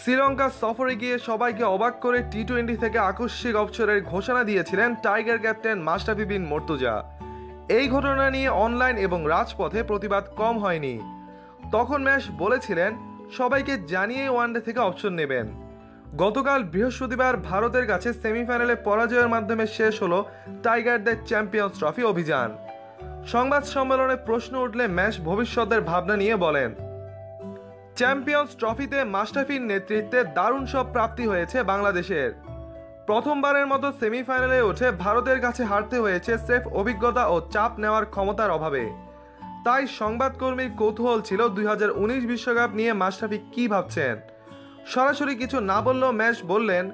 শ্রীলঙ্কা সফরে গিয়ে সবাইকে অবাক করে টি টোয়েন্টি থেকে আকস্মিক অবসরের ঘোষণা দিয়েছিলেন টাইগার ক্যাপ্টেন মাস্টাফি বিন মর্তুজা। এই ঘটনা নিয়ে অনলাইন এবং রাজপথে প্রতিবাদ কম হয়নি। তখন ম্যাচ বলেছিলেন, সবাইকে জানিয়ে ওয়ানডে থেকে অপশন নেবেন। গতকাল বৃহস্পতিবার ভারতের কাছে সেমিফাইনালে পরাজয়ের মাধ্যমে শেষ হলো টাইগারদের চ্যাম্পিয়ন্স ট্রফি অভিযান। সংবাদ সম্মেলনে প্রশ্ন উঠলে ম্যাচ ভবিষ্যতের ভাবনা নিয়ে বলেন চ্যাম্পিয়ন্স ট্রফিতে মাস্টাফির নেতৃত্বে দারুণ সব প্রাপ্তি হয়েছে বাংলাদেশের। প্রথমবারের মতো সেমিফাইনালে উঠে ভারতের কাছে হারতে হয়েছে সেফ অভিজ্ঞতা ও চাপ নেওয়ার ক্ষমতার অভাবে। তাই সংবাদকর্মীর কৌতূহল ছিল দুই বিশ্বকাপ নিয়ে মাস্টাফি কি ভাবছেন? সরাসরি কিছু না বললেও ম্যাচ বললেন,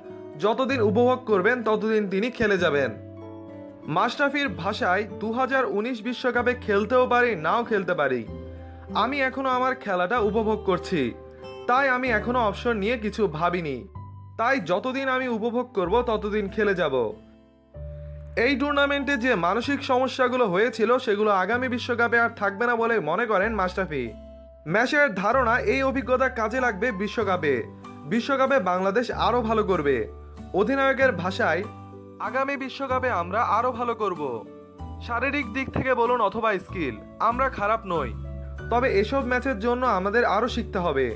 যতদিন উপভোগ করবেন, ততদিন তিনি খেলে যাবেন। মাস্টাফির ভাষায় দু বিশ্বকাপে খেলতেও পারি, নাও খেলতে পারি। আমি এখনও আমার খেলাটা উপভোগ করছি। তাই আমি এখনও অবসর নিয়ে কিছু ভাবিনি। তাই যতদিন আমি উপভোগ করব, ততদিন খেলে যাব। এই টুর্নামেন্টে যে মানসিক সমস্যাগুলো হয়েছিল, সেগুলো আগামী বিশ্বকাপে আর থাকবে না বলে মনে করেন মাস্টাফি ম্যাচের ধারণা এই অভিজ্ঞতা কাজে লাগবে বিশ্বকাপে। বিশ্বকাপে বাংলাদেশ আরও ভালো করবে। অধিনায়কের ভাষায়, আগামী বিশ্বকাপে আমরা আরও ভালো করব। শারীরিক দিক থেকে বলুন অথবা স্কিল, আমরা খারাপ নই। তবে এসব ম্যাচের জন্য আমাদের আরও শিখতে হবে।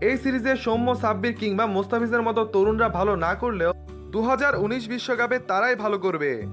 এই সিরিজে সৌম্য, সাব্বির কিংবা মোস্তাফিজের মতো তরুণরা ভালো না করলেও দু বিশ্বকাপে তারাই ভালো করবে।